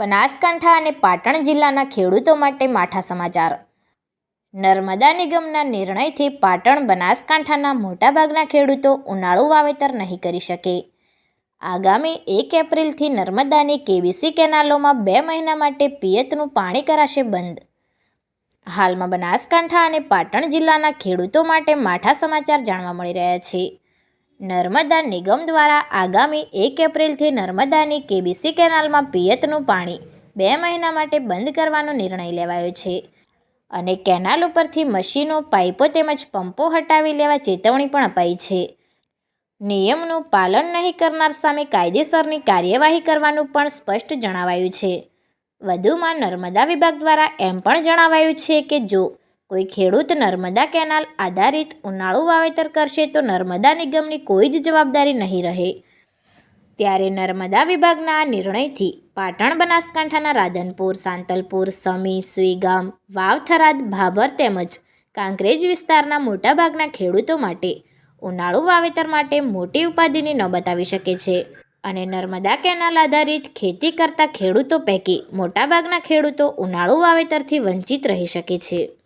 બનાસકાંઠા અને પાટણ જિલ્લાના ખેડૂતો માટે માઠા સમાચાર. નર્મદા નિગમના નિર્ણયથી પાટણ બનાસકાંઠાના મોટાભાગના ખેડૂતો ઉનાળુ વાવેતર નહીં કરી શકે. આગામી એક એપ્રિલથી નર્મદાની કેબીસી કેનાલોમાં બે મહિના માટે પિયતનું પાણી કરાશે બંધ. હાલમાં બનાસકાંઠા અને પાટણ જિલ્લાના ખેડૂતો માટે માઠા સમાચાર જાણવા મળી રહ્યા છે. નર્મદા નિગમ દ્વારા આગામી એક એપ્રિલથી નર્મદાની કેબીસી કેનાલમાં પિયતનું પાણી બે મહિના માટે બંધ કરવાનો નિર્ણય લેવાયો છે. અને કેનાલ ઉપરથી મશીનો, પાઇપો તેમજ પંપો હટાવી લેવા ચેતવણી પણ અપાઈ છે. નિયમનું પાલન નહીં કરનાર સામે કાયદેસરની કાર્યવાહી કરવાનું પણ સ્પષ્ટ જણાવાયું છે. વધુમાં નર્મદા વિભાગ દ્વારા એમ પણ જણાવાયું છે કે જો કોઈ ખેડૂત નર્મદા કેનાલ આધારિત ઉનાળુ વાવેતર કરશે તો નર્મદા નિગમની કોઈ જ જવાબદારી નહીં રહે. ત્યારે નર્મદા વિભાગના આ નિર્ણયથી પાટણ, બનાસકાંઠાના રાધનપુર, સાંતલપુર, સમી, સુઈગામ, વાવથરાદ, ભાભર તેમજ કાંકરેજ વિસ્તારના મોટાભાગના ખેડૂતો માટે ઉનાળુ વાવેતર માટે મોટી ઉપાધિની નોબત આવી શકે છે. અને નર્મદા કેનાલ આધારિત ખેતી કરતા ખેડૂતો પૈકી મોટાભાગના ખેડૂતો ઉનાળુ વાવેતરથી વંચિત રહી શકે છે.